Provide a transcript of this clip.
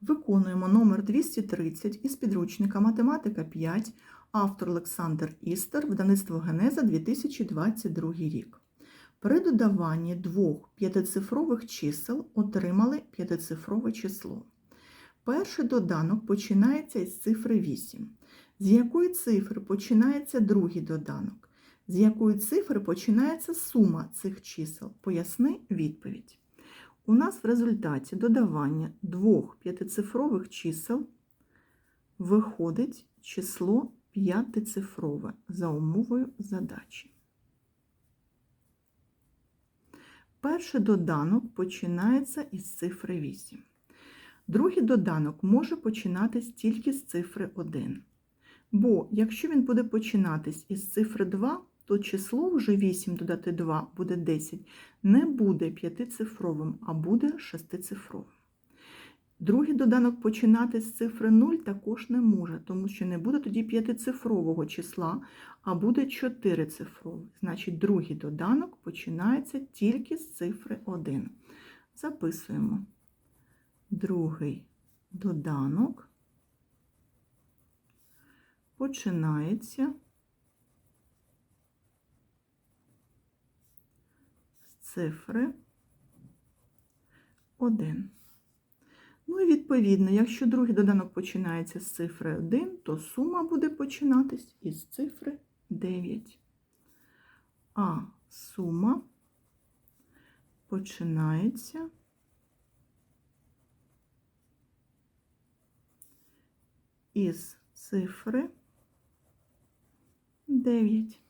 Виконуємо номер 230 із підручника Математика 5, автор Олександр Істер, видавництво Генеза 2022 рік. При додаванні двох п'ятицифрових чисел отримали п'ятицифрове число. Перший доданок починається із цифри 8. З якої цифри починається другий доданок? З якої цифри починається сума цих чисел? Поясни відповідь. У нас в результаті додавання двох п'ятицифрових чисел виходить число п'ятицифрове за умовою задачі. Перший доданок починається із цифри 8. Другий доданок може починатись тільки з цифри 1. Бо якщо він буде починатись із цифри 2, то число вже 8 додати 2 буде 10, не буде п'ятицифровим, а буде шестицифровим. Другий доданок починати з цифри 0 також не може, тому що не буде тоді п'ятицифрового числа, а буде чотирицифровий. Значить, другий доданок починається тільки з цифри 1. Записуємо. Другий доданок починається з цифри 1. Ну і відповідно, якщо другий доданок починається з цифри 1, то сума буде починатись із цифри 9. А сума починається із цифри 9.